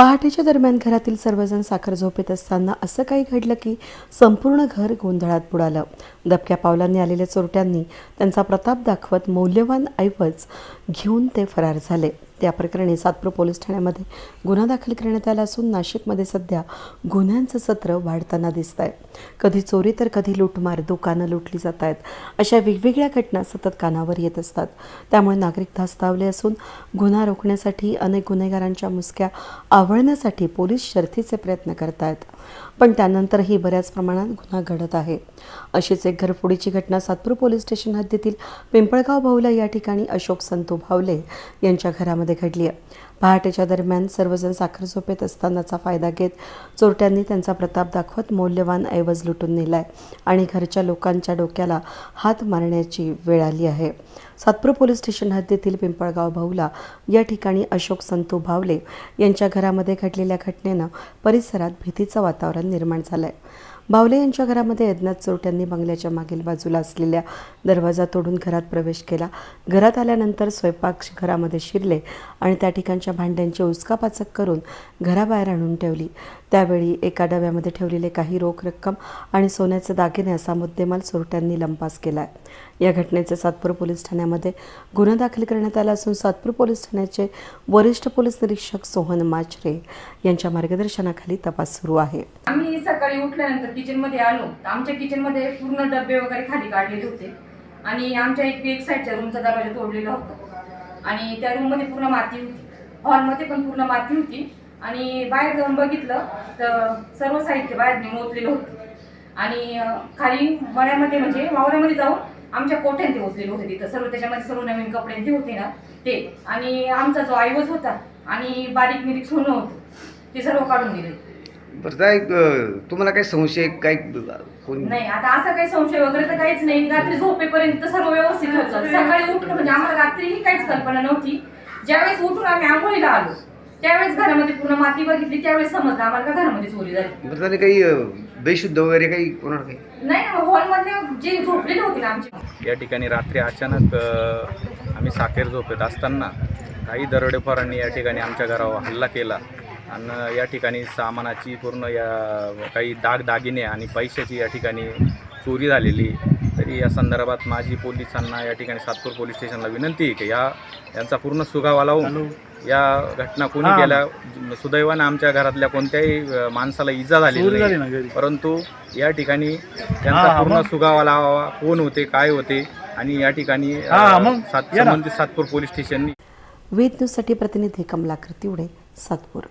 पहाटेच्या दरम्यान घरातील सर्वजण साखर झोपेत असताना असं काही घडलं की संपूर्ण घर गोंधळात बुडालं. दबक्या पावलांनी आलेल्या चोरट्यांनी त्यांचा प्रताप दाखवत मौल्यवान ऐवज घेऊन ते फरार झाले. त्या प्रकरणी सातपूर पोलीस ठाण्यामध्ये गुन्हा दाखल करण्यात आला असून नाशिकमध्ये सध्या गुन्ह्यांचं सत्र वाढताना दिसत आहे कधी चोरी तर कधी लूटमार दुकानं लुटली जात आहेत. अशा वेगवेगळ्या घटना सतत कानावर येत असतात. त्यामुळे नागरिक धास्तावले असून गुन्हा रोखण्यासाठी अनेक गुन्हेगारांच्या मुसक्या आवळण्यासाठी पोलीस शर्थीचे प्रयत्न करत आहेत पण त्यानंतरही बऱ्याच प्रमाणात गुन्हा घडत आहे. अशीच एक घरफोडीची घटना सातपूर पोलीस स्टेशन हद्दीतील पिंपळगाव भाऊला या ठिकाणी अशोक संतू भावले यांच्या घरामध्ये घडली आहे. पहाटेच्या दरम्यान सर्वजण साखर झोपेत असतानाचा फायदा घेत चोरट्यांनी त्यांचा प्रताप दाखवत मौल्यवान ऐवज लुटून नेलाय आणि घरच्या लोकांच्या डोक्याला हात मारण्याची वेळ आली आहे. सातपूर पोलीस स्टेशन हद्दीतील पिंपळगाव भाऊला या ठिकाणी अशोक संतू भावले यांच्या घरामध्ये घडलेल्या घटनेनं परिसरात भीतीचं वातावरण निर्माण झालं आहे बावले यांच्या घरामध्ये अज्ञात चोरट्यांनी बंगल्याच्या मागील बाजूला असलेल्या दरवाजा तोडून घरात प्रवेश केला. घरात आल्यानंतर स्वयंपाक घरामध्ये शिरले आणि त्या ठिकाणच्या भांड्यांची उचकापाचक करून घराबाहेर आणून ठेवली. त्यावेळी एका डब्यामध्ये ठेवलेले काही रोख रक्कम आणि सोन्याचे दागिने असा मुद्देमाल चोरट्यांनी लंपास केला आहे या घटनेचे सातपूर पोलीस ठाण्यामध्ये गुन्हा दाखल करण्यात आला असून सातपूर पोलीस ठाण्याचे वरिष्ठ पोलीस निरीक्षक सोहन माचरे यांच्या मार्गदर्शनाखाली तपास सुरू आहे. आम्ही सकाळी उठल्यानंतर किचनमध्ये आलो. आमच्या किचनमध्ये पूर्ण डबे वगैरे खाली काढलेले होते. आणि आमच्या एक एक साईडच्या रूमचा दरवाजा तोडलेला होता. आणि त्या रूममध्ये पूर्ण माती होती. हॉलमध्ये पण पूर्ण माती होती. आणि बाहेर जाऊन बघितलं तर सर्व साहित्य बाहेर नेऊन होतं. आणि खाली मळ्यामध्ये म्हणजे वावरामध्ये जाऊन आमच्या कोठ्यात ते ओतलेले होते तिथं. सर्व त्याच्यामध्ये सर्व नवीन कपडे ते होते ना ते. आणि आमचा जो आईवज होता आणि बारीक निरीक सोनं होतं ते सर्व काढून दिले. बरं काय तुम्हाला काही संशय काही कोण नाही आता असं काही संशय वगैरे तर काहीच नाही. रात्री झोपेपर्यंत सर्व व्यवस्थित होतं. सकाळी उठलं म्हणजे आम्हाला रात्रीही काहीच कल्पना नव्हती. ज्यावेळेस उठून आम्ही आंघोळीला आलो त्यावेळेस घरामध्ये पूर्ण माती बघितली त्यावेळेस समजलं आम्हाला का घरामध्ये चोरी झाली. काही बेशुद्ध वगैरे काही कोणाला काही? नाही ना हॉलमधले जे झोपलेले होते ना आमचे. या ठिकाणी रात्री अचानक अ, आम्ही साखेर झोपेत असताना काही दरोडेखोरांनी या ठिकाणी आमच्या घरावर हल्ला केला. आणि या ठिकाणी सामानाची पूर्ण या काही दाग दागिने आणि पैशाची या ठिकाणी चोरी झालेली. तरी या संदर्भात माझी पोलिसांना या ठिकाणी सातपूर पोलीस स्टेशनला विनंती आहे की या यांचा पूर्ण सुगावा लावून या घटना कोणी केल्या? सुदैवाने आमच्या घरातल्या कोणत्याही माणसाला इजा नाही. परंतु या ठिकाणी त्यांचा पूर्ण सुगावा लावावा कोण होते काय होते? आणि या ठिकाणी सातपूर पोलीस स्टेशननी वेद न्यूजसाठी प्रतिनिधी कमलाकर तिवडे सातपूर.